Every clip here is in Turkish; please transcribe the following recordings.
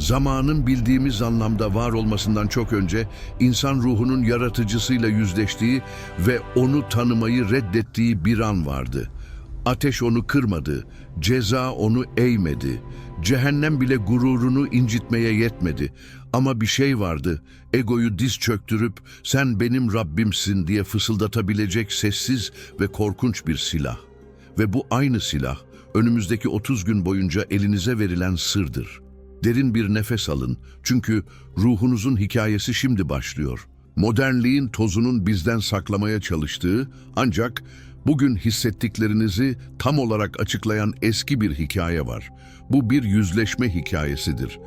Zamanın bildiğimiz anlamda var olmasından çok önce insan ruhunun yaratıcısıyla yüzleştiği ve onu tanımayı reddettiği bir an vardı. Ateş onu kırmadı, ceza onu eğmedi, cehennem bile gururunu incitmeye yetmedi. Ama bir şey vardı, egoyu diz çöktürüp sen benim Rabbimsin diye fısıldatabilecek sessiz ve korkunç bir silah. Ve bu aynı silah önümüzdeki 30 gün boyunca elinize verilen sırdır. Derin bir nefes alın çünkü ruhunuzun hikayesi şimdi başlıyor. Modernliğin tozunun bizden saklamaya çalıştığı ancak bugün hissettiklerinizi tam olarak açıklayan eski bir hikaye var. Bu bir yüzleşme hikayesidir.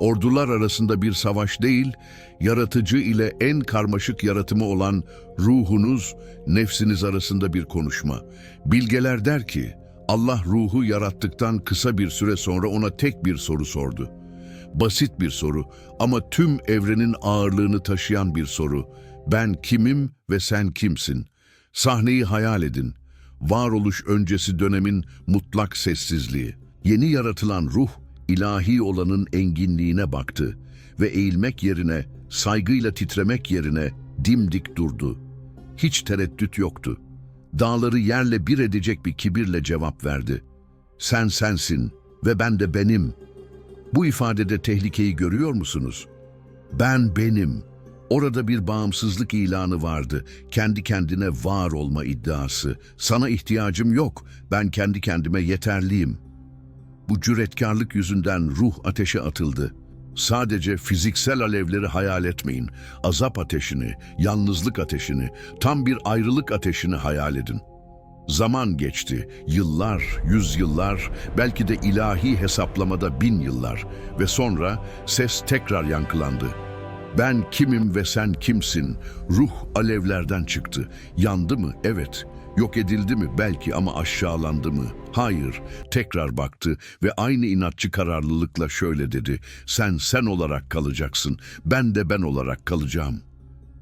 Ordular arasında bir savaş değil, yaratıcı ile en karmaşık yaratımı olan ruhunuz, nefsiniz arasında bir konuşma. Bilgeler der ki, Allah ruhu yarattıktan kısa bir süre sonra ona tek bir soru sordu. Basit bir soru ama tüm evrenin ağırlığını taşıyan bir soru. Ben kimim ve sen kimsin? Sahneyi hayal edin. Varoluş öncesi dönemin mutlak sessizliği. Yeni yaratılan ruh, ilahi olanın enginliğine baktı ve eğilmek yerine, saygıyla titremek yerine dimdik durdu. Hiç tereddüt yoktu. Dağları yerle bir edecek bir kibirle cevap verdi. Sen sensin ve ben de benim. Bu ifadede tehlikeyi görüyor musunuz? Ben benim. Orada bir bağımsızlık ilanı vardı. Kendi kendine var olma iddiası. Sana ihtiyacım yok. Ben kendi kendime yeterliyim. Bu cüretkarlık yüzünden ruh ateşe atıldı. Sadece fiziksel alevleri hayal etmeyin. Azap ateşini, yalnızlık ateşini, tam bir ayrılık ateşini hayal edin. Zaman geçti, yıllar, yüzyıllar, belki de ilahi hesaplamada bin yıllar ve sonra ses tekrar yankılandı. Ben kimim ve sen kimsin? Ruh alevlerden çıktı. Yandı mı? Evet. Yok edildi mi? Belki ama aşağılandı mı? Hayır. Tekrar baktı ve aynı inatçı kararlılıkla şöyle dedi. Sen sen olarak kalacaksın. Ben de ben olarak kalacağım.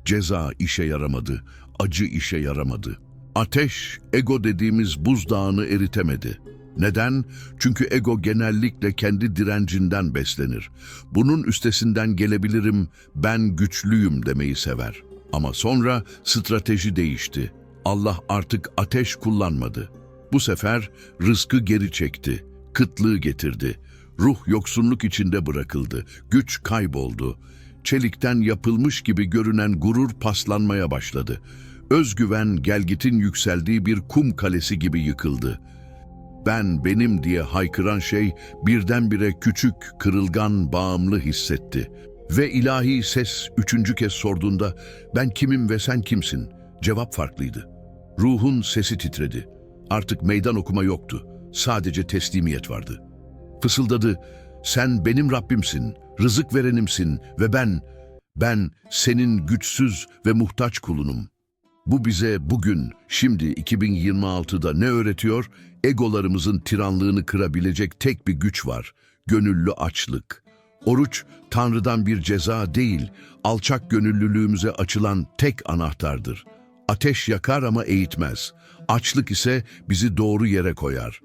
Ceza işe yaramadı. Acı işe yaramadı. Ateş, ego dediğimiz buzdağını eritemedi. Neden? Çünkü ego genellikle kendi direncinden beslenir. Bunun üstesinden gelebilirim, ben güçlüyüm demeyi sever. Ama sonra strateji değişti. Allah artık ateş kullanmadı. Bu sefer rızkı geri çekti, kıtlığı getirdi. Ruh yoksunluk içinde bırakıldı, güç kayboldu. Çelikten yapılmış gibi görünen gurur paslanmaya başladı. Özgüven gelgitin yükseldiği bir kum kalesi gibi yıkıldı. Ben benim diye haykıran şey birdenbire küçük, kırılgan, bağımlı hissetti. Ve ilahi ses üçüncü kez sorduğunda ben kimim ve sen kimsin? Cevap farklıydı. Ruhun sesi titredi. Artık meydan okuma yoktu. Sadece teslimiyet vardı. Fısıldadı, sen benim Rabbimsin, rızık verenimsin ve ben, ben senin güçsüz ve muhtaç kulunum.'' Bu bize bugün, şimdi 2026'da ne öğretiyor? Egolarımızın tiranlığını kırabilecek tek bir güç var. Gönüllü açlık. Oruç, Tanrı'dan bir ceza değil, alçak gönüllülüğümüze açılan tek anahtardır. Ateş yakar ama eğitmez. Açlık ise bizi doğru yere koyar.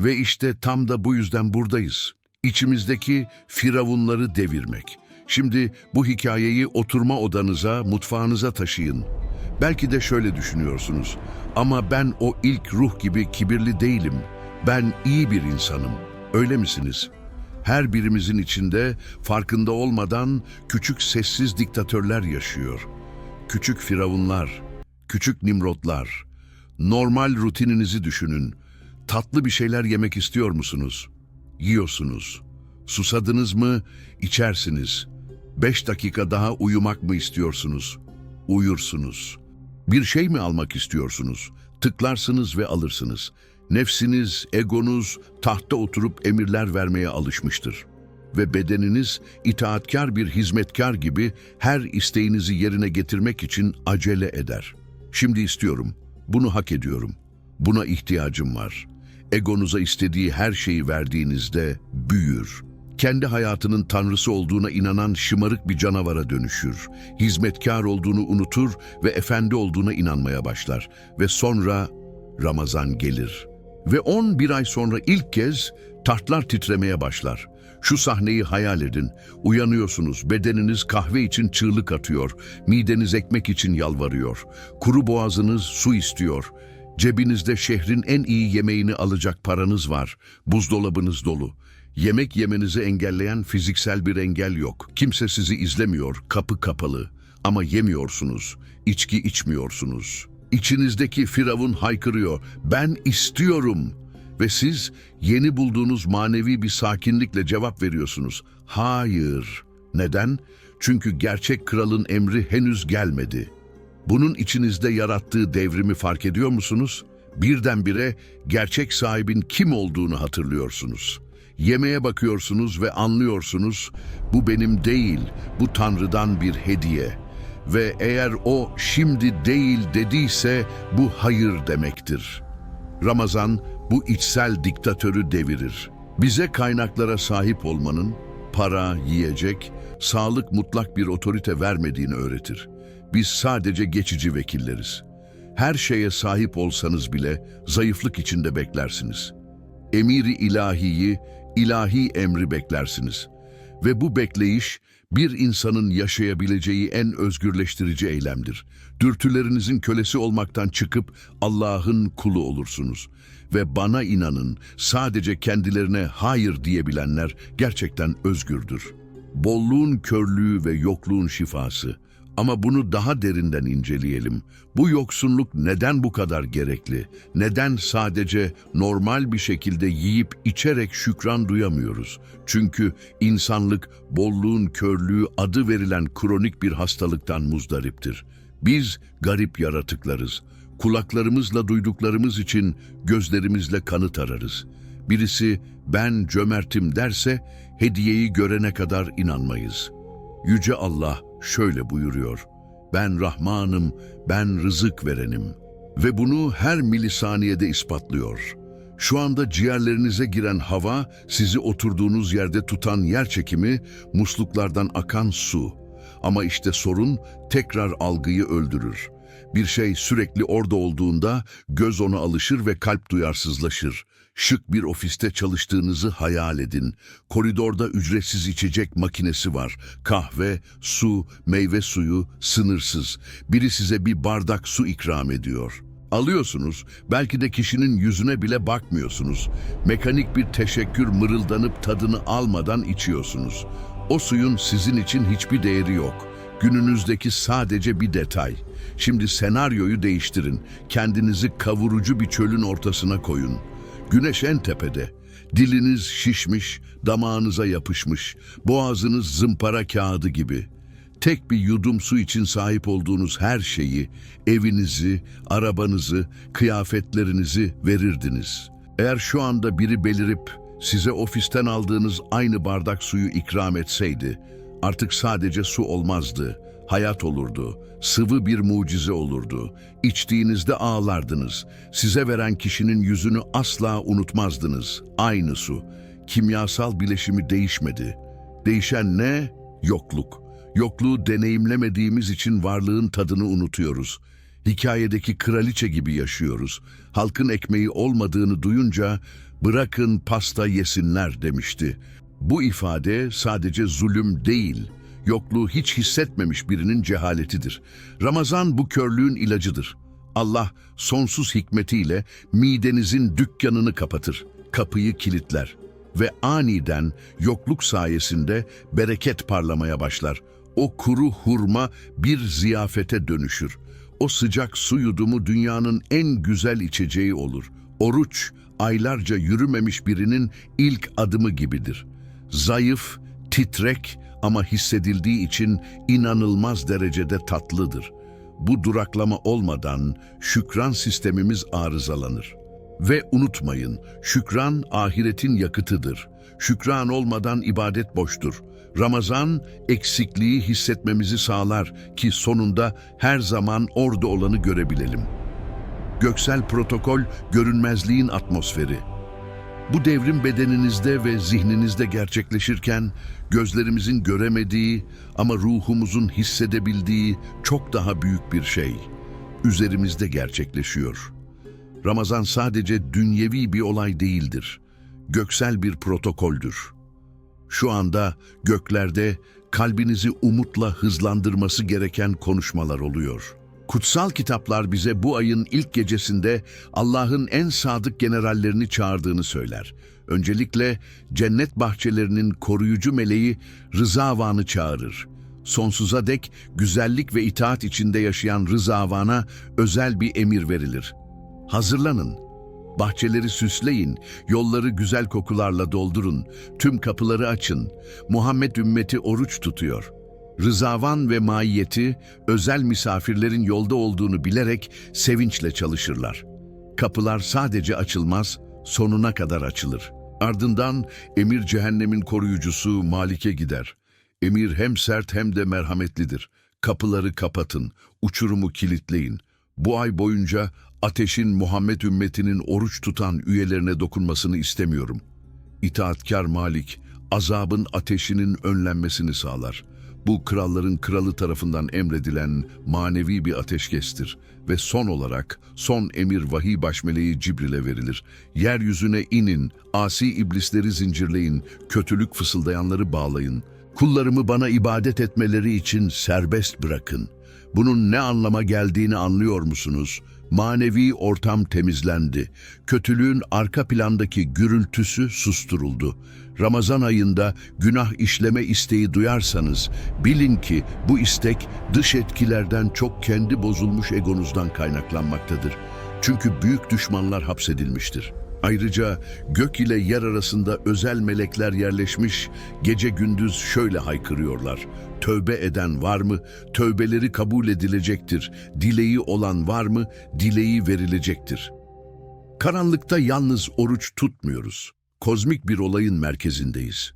Ve işte tam da bu yüzden buradayız. İçimizdeki firavunları devirmek. Şimdi bu hikayeyi oturma odanıza, mutfağınıza taşıyın. Belki de şöyle düşünüyorsunuz. Ama ben o ilk ruh gibi kibirli değilim. Ben iyi bir insanım. Öyle misiniz? Her birimizin içinde farkında olmadan küçük sessiz diktatörler yaşıyor. Küçük firavunlar, küçük nimrotlar. Normal rutininizi düşünün. Tatlı bir şeyler yemek istiyor musunuz? Yiyorsunuz. Susadınız mı? İçersiniz. Beş dakika daha uyumak mı istiyorsunuz? Uyursunuz. Bir şey mi almak istiyorsunuz? Tıklarsınız ve alırsınız. Nefsiniz, egonuz tahta oturup emirler vermeye alışmıştır. Ve bedeniniz itaatkar bir hizmetkar gibi her isteğinizi yerine getirmek için acele eder. Şimdi istiyorum, bunu hak ediyorum, buna ihtiyacım var. Egonuza istediği her şeyi verdiğinizde büyür. Kendi hayatının tanrısı olduğuna inanan şımarık bir canavara dönüşür. Hizmetkar olduğunu unutur ve efendi olduğuna inanmaya başlar. Ve sonra Ramazan gelir Ve 11 ay sonra ilk kez tartlar titremeye başlar. Şu sahneyi hayal edin. Uyanıyorsunuz, bedeniniz kahve için çığlık atıyor, mideniz ekmek için yalvarıyor, kuru boğazınız su istiyor. Cebinizde şehrin en iyi yemeğini alacak paranız var, buzdolabınız dolu. Yemek yemenizi engelleyen fiziksel bir engel yok. Kimse sizi izlemiyor, kapı kapalı. Ama yemiyorsunuz, içki içmiyorsunuz. İçinizdeki firavun haykırıyor, ben istiyorum. Ve siz yeni bulduğunuz manevi bir sakinlikle cevap veriyorsunuz. Hayır. Neden? Çünkü gerçek kralın emri henüz gelmedi. Bunun içinizde yarattığı devrimi fark ediyor musunuz? Birdenbire gerçek sahibin kim olduğunu hatırlıyorsunuz. Yemeğe bakıyorsunuz ve anlıyorsunuz, bu benim değil, bu Tanrı'dan bir hediye. Ve eğer o şimdi değil dediyse bu hayır demektir. Ramazan bu içsel diktatörü devirir. Bize kaynaklara sahip olmanın, para, yiyecek, sağlık mutlak bir otorite vermediğini öğretir. Biz sadece geçici vekilleriz. Her şeye sahip olsanız bile zayıflık içinde beklersiniz. Emiri ilahiyi, ilahi emri beklersiniz. Ve bu bekleyiş bir insanın yaşayabileceği en özgürleştirici eylemdir. Dürtülerinizin kölesi olmaktan çıkıp Allah'ın kulu olursunuz. Ve bana inanın sadece kendilerine hayır diyebilenler gerçekten özgürdür. Bolluğun körlüğü ve yokluğun şifası. Ama bunu daha derinden inceleyelim. Bu yoksunluk neden bu kadar gerekli? Neden sadece normal bir şekilde yiyip içerek şükran duyamıyoruz? Çünkü insanlık bolluğun körlüğü adı verilen kronik bir hastalıktan muzdariptir. Biz garip yaratıklarız. Kulaklarımızla duyduklarımız için gözlerimizle kanıt ararız. Birisi ben cömertim derse hediyeyi görene kadar inanmayız. Yüce Allah şöyle buyuruyor. Ben Rahmanım, ben rızık verenim. Ve bunu her milisaniyede ispatlıyor. Şu anda ciğerlerinize giren hava, sizi oturduğunuz yerde tutan yer çekimi, musluklardan akan su. Ama işte sorun tekrar algıyı öldürür. Bir şey sürekli orada olduğunda göz ona alışır ve kalp duyarsızlaşır. Şık bir ofiste çalıştığınızı hayal edin. Koridorda ücretsiz içecek makinesi var. Kahve, su, meyve suyu sınırsız. Biri size bir bardak su ikram ediyor. Alıyorsunuz, belki de kişinin yüzüne bile bakmıyorsunuz. Mekanik bir teşekkür mırıldanıp tadını almadan içiyorsunuz. O suyun sizin için hiçbir değeri yok. Gününüzdeki sadece bir detay. Şimdi senaryoyu değiştirin. Kendinizi kavurucu bir çölün ortasına koyun. Güneş en tepede. Diliniz şişmiş, damağınıza yapışmış. Boğazınız zımpara kağıdı gibi. Tek bir yudum su için sahip olduğunuz her şeyi, evinizi, arabanızı, kıyafetlerinizi verirdiniz. Eğer şu anda biri belirip size ofisten aldığınız aynı bardak suyu ikram etseydi, artık sadece su olmazdı, hayat olurdu, sıvı bir mucize olurdu. İçtiğinizde ağlardınız, size veren kişinin yüzünü asla unutmazdınız. Aynı su, kimyasal bileşimi değişmedi. Değişen ne? Yokluk. Yokluğu deneyimlemediğimiz için varlığın tadını unutuyoruz. Hikayedeki kraliçe gibi yaşıyoruz. Halkın ekmeği olmadığını duyunca bırakın pasta yesinler demişti. Bu ifade sadece zulüm değil, yokluğu hiç hissetmemiş birinin cehaletidir. Ramazan bu körlüğün ilacıdır. Allah sonsuz hikmetiyle midenizin dükkanını kapatır, kapıyı kilitler ve aniden yokluk sayesinde bereket parlamaya başlar. O kuru hurma bir ziyafete dönüşür. O sıcak su yudumu dünyanın en güzel içeceği olur. Oruç, aylarca yürümemiş birinin ilk adımı gibidir. Zayıf, titrek ama hissedildiği için inanılmaz derecede tatlıdır. Bu duraklama olmadan şükran sistemimiz arızalanır. Ve unutmayın, şükran ahiretin yakıtıdır. Şükran olmadan ibadet boştur. Ramazan eksikliği hissetmemizi sağlar ki sonunda her zaman orada olanı görebilelim. Göksel protokol görünmezliğin atmosferi. Bu devrim bedeninizde ve zihninizde gerçekleşirken gözlerimizin göremediği ama ruhumuzun hissedebildiği çok daha büyük bir şey üzerimizde gerçekleşiyor. Ramazan sadece dünyevi bir olay değildir. Göksel bir protokoldür. Şu anda göklerde kalbinizi umutla hızlandırması gereken konuşmalar oluyor. Kutsal kitaplar bize bu ayın ilk gecesinde Allah'ın en sadık generallerini çağırdığını söyler. Öncelikle cennet bahçelerinin koruyucu meleği Rızavan'ı çağırır. Sonsuza dek güzellik ve itaat içinde yaşayan Rızavan'a özel bir emir verilir. Hazırlanın. Bahçeleri süsleyin, yolları güzel kokularla doldurun, tüm kapıları açın. Muhammed ümmeti oruç tutuyor. Rızavan ve maiyeti özel misafirlerin yolda olduğunu bilerek sevinçle çalışırlar. Kapılar sadece açılmaz, sonuna kadar açılır. Ardından emir cehennemin koruyucusu Malik'e gider. Emir hem sert hem de merhametlidir. Kapıları kapatın, uçurumu kilitleyin. Bu ay boyunca ateşin Muhammed ümmetinin oruç tutan üyelerine dokunmasını istemiyorum. İtaatkar Malik, azabın ateşinin önlenmesini sağlar. Bu kralların kralı tarafından emredilen manevi bir ateşkestir ve son olarak son emir vahiy başmeleği Cibril'e verilir. Yeryüzüne inin, asi iblisleri zincirleyin, kötülük fısıldayanları bağlayın. Kullarımı bana ibadet etmeleri için serbest bırakın. Bunun ne anlama geldiğini anlıyor musunuz? Manevi ortam temizlendi. Kötülüğün arka plandaki gürültüsü susturuldu. Ramazan ayında günah işleme isteği duyarsanız bilin ki bu istek dış etkilerden çok kendi bozulmuş egonuzdan kaynaklanmaktadır. Çünkü büyük düşmanlar hapsedilmiştir. Ayrıca gök ile yer arasında özel melekler yerleşmiş, gece gündüz şöyle haykırıyorlar. Tövbe eden var mı? Tövbeleri kabul edilecektir. Dileği olan var mı? Dileği verilecektir. Karanlıkta yalnız oruç tutmuyoruz. Kozmik bir olayın merkezindeyiz.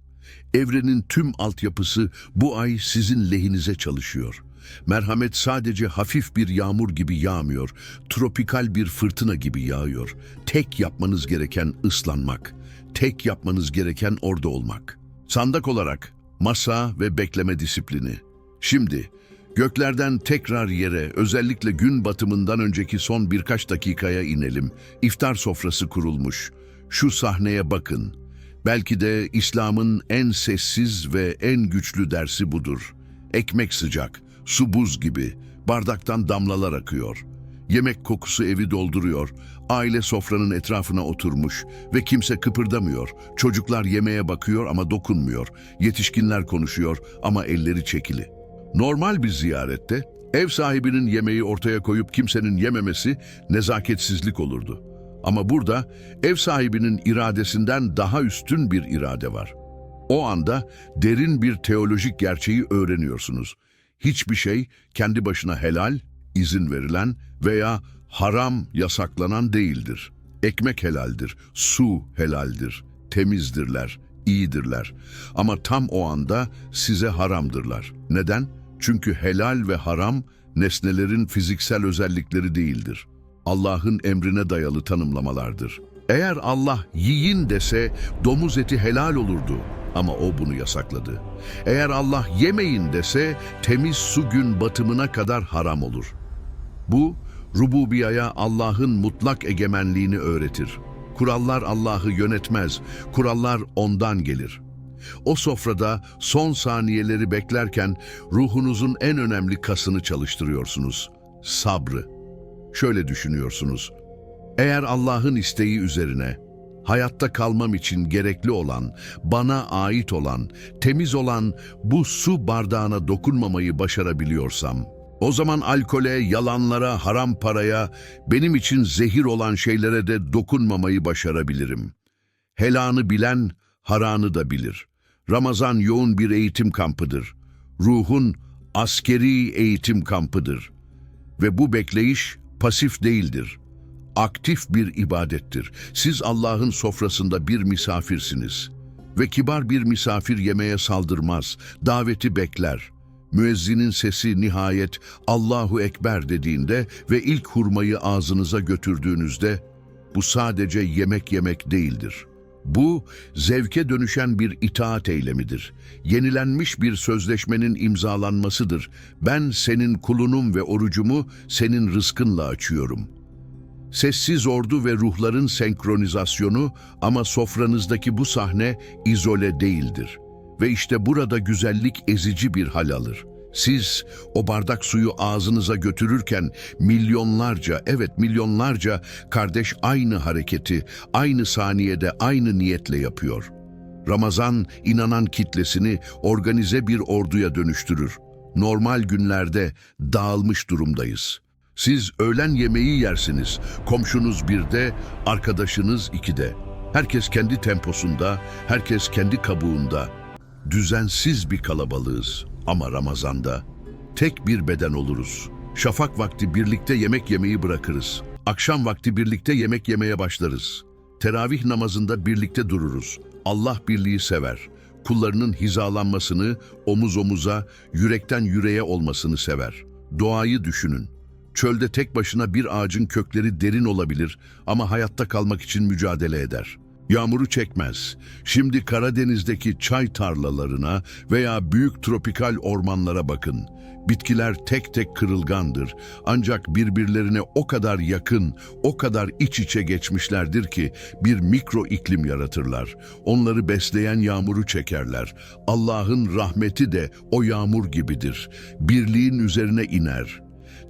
Evrenin tüm altyapısı bu ay sizin lehinize çalışıyor. Merhamet sadece hafif bir yağmur gibi yağmıyor, tropikal bir fırtına gibi yağıyor. Tek yapmanız gereken ıslanmak, tek yapmanız gereken orada olmak. Sandak olarak masa ve bekleme disiplini. Şimdi göklerden tekrar yere, özellikle gün batımından önceki son birkaç dakikaya inelim. İftar sofrası kurulmuş. Şu sahneye bakın. Belki de İslam'ın en sessiz ve en güçlü dersi budur. Ekmek sıcak, su buz gibi, bardaktan damlalar akıyor. Yemek kokusu evi dolduruyor. Aile sofranın etrafına oturmuş ve kimse kıpırdamıyor. Çocuklar yemeğe bakıyor ama dokunmuyor. Yetişkinler konuşuyor ama elleri çekili. Normal bir ziyarette ev sahibinin yemeği ortaya koyup kimsenin yememesi nezaketsizlik olurdu. Ama burada ev sahibinin iradesinden daha üstün bir irade var. O anda derin bir teolojik gerçeği öğreniyorsunuz. Hiçbir şey kendi başına helal, izin verilen veya haram yasaklanan değildir. Ekmek helaldir, su helaldir, temizdirler, iyidirler. Ama tam o anda size haramdırlar. Neden? Çünkü helal ve haram nesnelerin fiziksel özellikleri değildir. Allah'ın emrine dayalı tanımlamalardır. Eğer Allah yiyin dese domuz eti helal olurdu ama o bunu yasakladı. Eğer Allah yemeyin dese temiz su gün batımına kadar haram olur. Bu rububiyaya Allah'ın mutlak egemenliğini öğretir. Kurallar Allah'ı yönetmez, kurallar ondan gelir. O sofrada son saniyeleri beklerken ruhunuzun en önemli kasını çalıştırıyorsunuz. Sabrı. Şöyle düşünüyorsunuz. Eğer Allah'ın isteği üzerine, hayatta kalmam için gerekli olan, bana ait olan, temiz olan bu su bardağına dokunmamayı başarabiliyorsam, o zaman alkole, yalanlara, haram paraya, benim için zehir olan şeylere de dokunmamayı başarabilirim. Helanı bilen, haranı da bilir. Ramazan yoğun bir eğitim kampıdır. Ruhun askeri eğitim kampıdır. Ve bu bekleyiş pasif değildir. Aktif bir ibadettir. Siz Allah'ın sofrasında bir misafirsiniz. Ve kibar bir misafir yemeğe saldırmaz, daveti bekler. Müezzinin sesi nihayet Allahu Ekber dediğinde ve ilk hurmayı ağzınıza götürdüğünüzde bu sadece yemek yemek değildir. Bu zevke dönüşen bir itaat eylemidir. Yenilenmiş bir sözleşmenin imzalanmasıdır. Ben senin kulunum ve orucumu senin rızkınla açıyorum. Sessiz ordu ve ruhların senkronizasyonu ama sofranızdaki bu sahne izole değildir. Ve işte burada güzellik ezici bir hal alır. Siz o bardak suyu ağzınıza götürürken milyonlarca, evet milyonlarca kardeş aynı hareketi, aynı saniyede, aynı niyetle yapıyor. Ramazan inanan kitlesini organize bir orduya dönüştürür. Normal günlerde dağılmış durumdayız. Siz öğlen yemeği yersiniz, komşunuz birde, arkadaşınız ikide. Herkes kendi temposunda, herkes kendi kabuğunda. Düzensiz bir kalabalığız ama Ramazan'da tek bir beden oluruz. Şafak vakti birlikte yemek yemeyi bırakırız. Akşam vakti birlikte yemek yemeye başlarız. Teravih namazında birlikte dururuz. Allah birliği sever. Kullarının hizalanmasını, omuz omuza, yürekten yüreğe olmasını sever. Doğayı düşünün. Çölde tek başına bir ağacın kökleri derin olabilir ama hayatta kalmak için mücadele eder. Yağmuru çekmez. Şimdi Karadeniz'deki çay tarlalarına veya büyük tropikal ormanlara bakın. Bitkiler tek tek kırılgandır. Ancak birbirlerine o kadar yakın, o kadar iç içe geçmişlerdir ki bir mikro iklim yaratırlar. Onları besleyen yağmuru çekerler. Allah'ın rahmeti de o yağmur gibidir. Birliğin üzerine iner.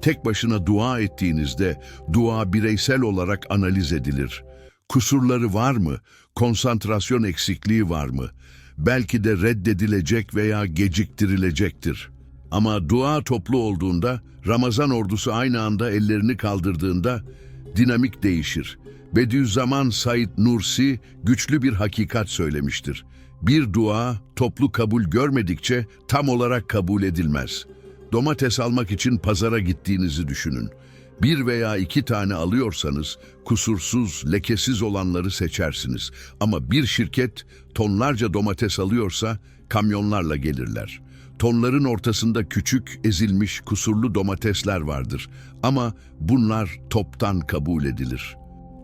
Tek başına dua ettiğinizde dua bireysel olarak analiz edilir. Kusurları var mı? Konsantrasyon eksikliği var mı? Belki de reddedilecek veya geciktirilecektir. Ama dua toplu olduğunda, Ramazan ordusu aynı anda ellerini kaldırdığında dinamik değişir. Bediüzzaman Said Nursi güçlü bir hakikat söylemiştir. Bir dua toplu kabul görmedikçe tam olarak kabul edilmez. Domates almak için pazara gittiğinizi düşünün. Bir veya iki tane alıyorsanız kusursuz, lekesiz olanları seçersiniz. Ama bir şirket tonlarca domates alıyorsa kamyonlarla gelirler. Tonların ortasında küçük, ezilmiş, kusurlu domatesler vardır. Ama bunlar toptan kabul edilir.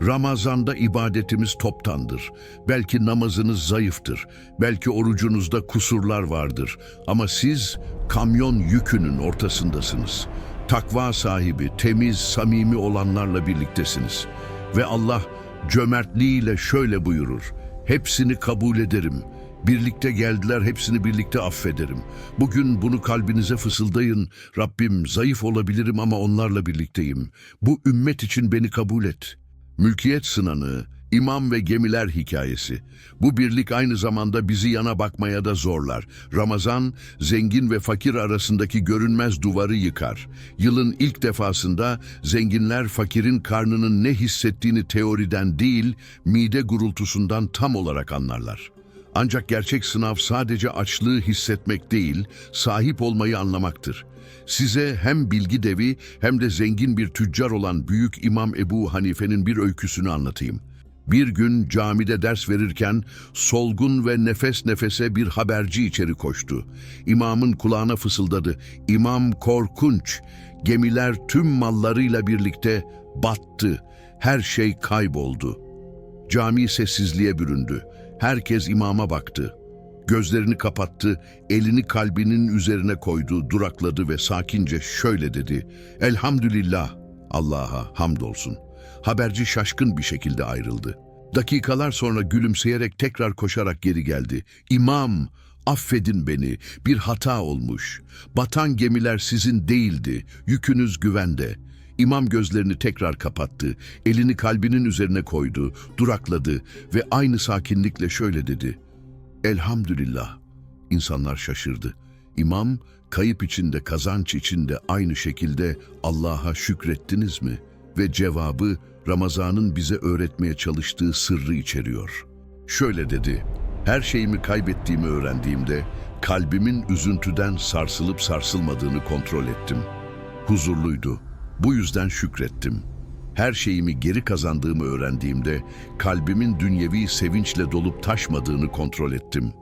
Ramazanda ibadetimiz toptandır. Belki namazınız zayıftır. Belki orucunuzda kusurlar vardır. Ama siz kamyon yükünün ortasındasınız. Takva sahibi, temiz, samimi olanlarla birliktesiniz. Ve Allah cömertliğiyle şöyle buyurur. Hepsini kabul ederim. Birlikte geldiler, hepsini birlikte affederim. Bugün bunu kalbinize fısıldayın. Rabbim zayıf olabilirim ama onlarla birlikteyim. Bu ümmet için beni kabul et.'' Mülkiyet sınanı, imam ve gemiler hikayesi. Bu birlik aynı zamanda bizi yana bakmaya da zorlar. Ramazan, zengin ve fakir arasındaki görünmez duvarı yıkar. Yılın ilk defasında zenginler fakirin karnının ne hissettiğini teoriden değil, mide gurultusundan tam olarak anlarlar. Ancak gerçek sınav sadece açlığı hissetmek değil, sahip olmayı anlamaktır. Size hem bilgi devi hem de zengin bir tüccar olan Büyük İmam Ebu Hanife'nin bir öyküsünü anlatayım. Bir gün camide ders verirken solgun ve nefes nefese bir haberci içeri koştu. İmamın kulağına fısıldadı. İmam korkunç. Gemiler tüm mallarıyla birlikte battı. Her şey kayboldu. Cami sessizliğe büründü. Herkes imama baktı. Gözlerini kapattı, elini kalbinin üzerine koydu, durakladı ve sakince şöyle dedi. Elhamdülillah, Allah'a hamdolsun. Haberci şaşkın bir şekilde ayrıldı. Dakikalar sonra gülümseyerek tekrar koşarak geri geldi. İmam, affedin beni, bir hata olmuş. Batan gemiler sizin değildi, yükünüz güvende. İmam gözlerini tekrar kapattı, elini kalbinin üzerine koydu, durakladı ve aynı sakinlikle şöyle dedi. Elhamdülillah. İnsanlar şaşırdı. İmam, kayıp içinde, kazanç içinde aynı şekilde Allah'a şükrettiniz mi? Ve cevabı Ramazan'ın bize öğretmeye çalıştığı sırrı içeriyor. Şöyle dedi, her şeyimi kaybettiğimi öğrendiğimde kalbimin üzüntüden sarsılıp sarsılmadığını kontrol ettim. Huzurluydu. Bu yüzden şükrettim. Her şeyimi geri kazandığımı öğrendiğimde kalbimin dünyevi sevinçle dolup taşmadığını kontrol ettim.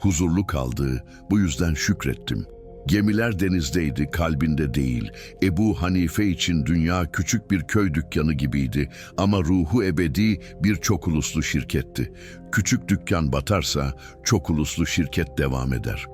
Huzurlu kaldı, bu yüzden şükrettim. Gemiler denizdeydi, kalbinde değil. Ebu Hanife için dünya küçük bir köy dükkanı gibiydi ama ruhu ebedi bir çok uluslu şirketti. Küçük dükkan batarsa çok uluslu şirket devam eder.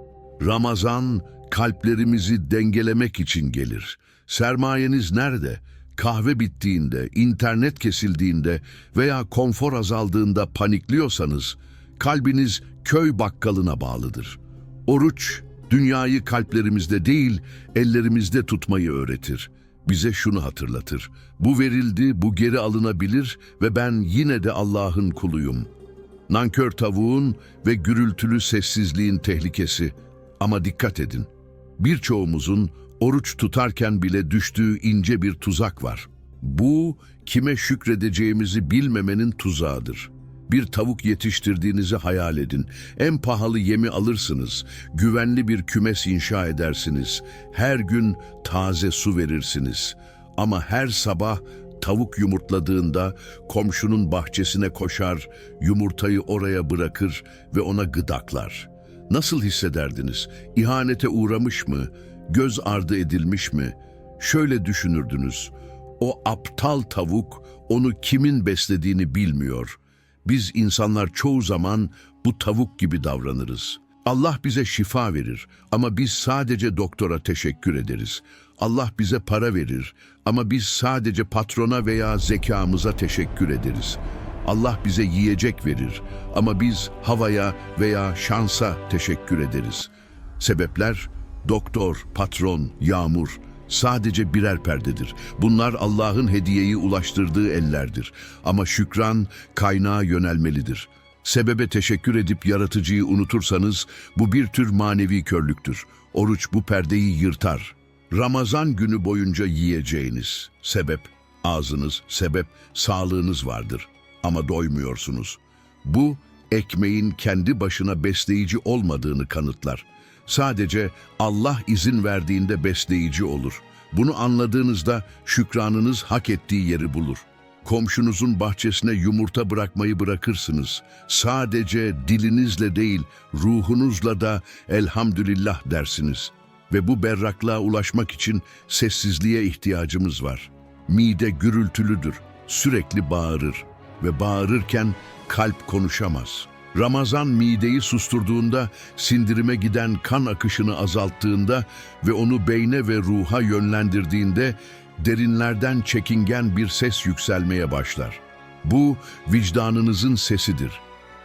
Ramazan kalplerimizi dengelemek için gelir. Sermayeniz nerede? kahve bittiğinde, internet kesildiğinde veya konfor azaldığında panikliyorsanız, kalbiniz köy bakkalına bağlıdır. Oruç, dünyayı kalplerimizde değil, ellerimizde tutmayı öğretir. Bize şunu hatırlatır. Bu verildi, bu geri alınabilir ve ben yine de Allah'ın kuluyum. Nankör tavuğun ve gürültülü sessizliğin tehlikesi. Ama dikkat edin. Birçoğumuzun oruç tutarken bile düştüğü ince bir tuzak var. Bu, kime şükredeceğimizi bilmemenin tuzağıdır. Bir tavuk yetiştirdiğinizi hayal edin. En pahalı yemi alırsınız. Güvenli bir kümes inşa edersiniz. Her gün taze su verirsiniz. Ama her sabah tavuk yumurtladığında komşunun bahçesine koşar, yumurtayı oraya bırakır ve ona gıdaklar. Nasıl hissederdiniz? İhanete uğramış mı? Göz ardı edilmiş mi? Şöyle düşünürdünüz. O aptal tavuk onu kimin beslediğini bilmiyor. Biz insanlar çoğu zaman bu tavuk gibi davranırız. Allah bize şifa verir ama biz sadece doktora teşekkür ederiz. Allah bize para verir ama biz sadece patrona veya zekamıza teşekkür ederiz. Allah bize yiyecek verir ama biz havaya veya şansa teşekkür ederiz. Sebepler doktor, patron, yağmur sadece birer perdedir. Bunlar Allah'ın hediyeyi ulaştırdığı ellerdir. Ama şükran kaynağa yönelmelidir. Sebebe teşekkür edip yaratıcıyı unutursanız bu bir tür manevi körlüktür. Oruç bu perdeyi yırtar. Ramazan günü boyunca yiyeceğiniz sebep ağzınız, sebep sağlığınız vardır ama doymuyorsunuz. Bu ekmeğin kendi başına besleyici olmadığını kanıtlar. Sadece Allah izin verdiğinde besleyici olur. Bunu anladığınızda şükranınız hak ettiği yeri bulur. Komşunuzun bahçesine yumurta bırakmayı bırakırsınız. Sadece dilinizle değil, ruhunuzla da elhamdülillah dersiniz. Ve bu berraklığa ulaşmak için sessizliğe ihtiyacımız var. Mide gürültülüdür, sürekli bağırır ve bağırırken kalp konuşamaz. Ramazan mideyi susturduğunda, sindirime giden kan akışını azalttığında ve onu beyne ve ruha yönlendirdiğinde derinlerden çekingen bir ses yükselmeye başlar. Bu vicdanınızın sesidir.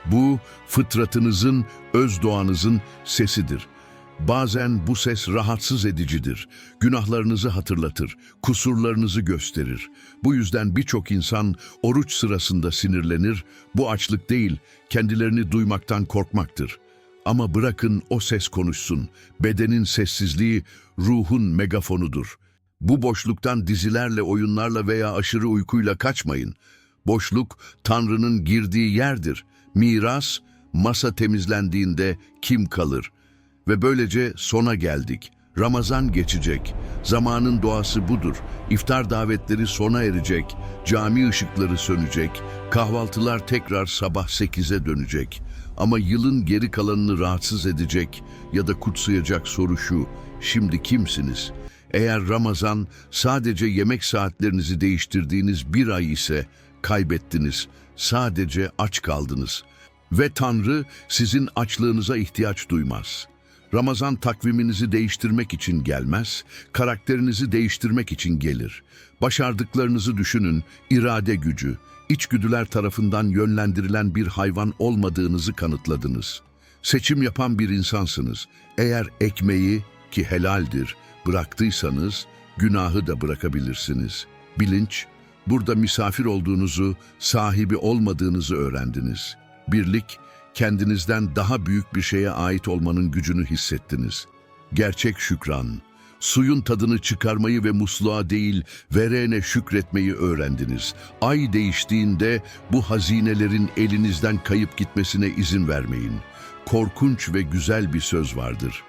Bu fıtratınızın, öz doğanızın sesidir. Bazen bu ses rahatsız edicidir. Günahlarınızı hatırlatır, kusurlarınızı gösterir. Bu yüzden birçok insan oruç sırasında sinirlenir. Bu açlık değil, kendilerini duymaktan korkmaktır. Ama bırakın o ses konuşsun. Bedenin sessizliği ruhun megafonudur. Bu boşluktan dizilerle, oyunlarla veya aşırı uykuyla kaçmayın. Boşluk Tanrı'nın girdiği yerdir. Miras, masa temizlendiğinde kim kalır? Ve böylece sona geldik. Ramazan geçecek. Zamanın doğası budur. İftar davetleri sona erecek. Cami ışıkları sönecek. Kahvaltılar tekrar sabah 8'e dönecek. Ama yılın geri kalanını rahatsız edecek ya da kutsayacak soru şu. Şimdi kimsiniz? Eğer Ramazan sadece yemek saatlerinizi değiştirdiğiniz bir ay ise kaybettiniz. Sadece aç kaldınız. Ve Tanrı sizin açlığınıza ihtiyaç duymaz.'' Ramazan takviminizi değiştirmek için gelmez, karakterinizi değiştirmek için gelir. Başardıklarınızı düşünün, irade gücü, içgüdüler tarafından yönlendirilen bir hayvan olmadığınızı kanıtladınız. Seçim yapan bir insansınız. Eğer ekmeği, ki helaldir, bıraktıysanız, günahı da bırakabilirsiniz. Bilinç, burada misafir olduğunuzu, sahibi olmadığınızı öğrendiniz. Birlik, kendinizden daha büyük bir şeye ait olmanın gücünü hissettiniz. Gerçek şükran, suyun tadını çıkarmayı ve musluğa değil verene şükretmeyi öğrendiniz. Ay değiştiğinde bu hazinelerin elinizden kayıp gitmesine izin vermeyin. Korkunç ve güzel bir söz vardır.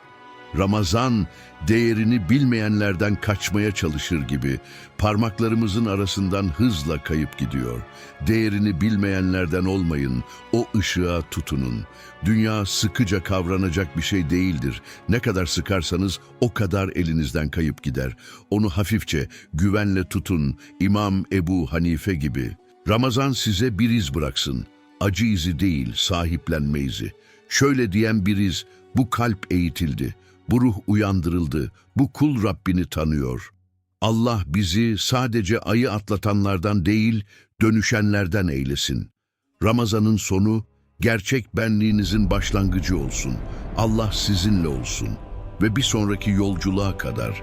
Ramazan değerini bilmeyenlerden kaçmaya çalışır gibi parmaklarımızın arasından hızla kayıp gidiyor. Değerini bilmeyenlerden olmayın, o ışığa tutunun. Dünya sıkıca kavranacak bir şey değildir. Ne kadar sıkarsanız o kadar elinizden kayıp gider. Onu hafifçe, güvenle tutun. İmam Ebu Hanife gibi. Ramazan size bir iz bıraksın. Acı izi değil, sahiplenme izi. Şöyle diyen bir iz, bu kalp eğitildi. Bu ruh uyandırıldı. Bu kul Rabbini tanıyor. Allah bizi sadece ayı atlatanlardan değil, dönüşenlerden eylesin. Ramazanın sonu, gerçek benliğinizin başlangıcı olsun. Allah sizinle olsun. Ve bir sonraki yolculuğa kadar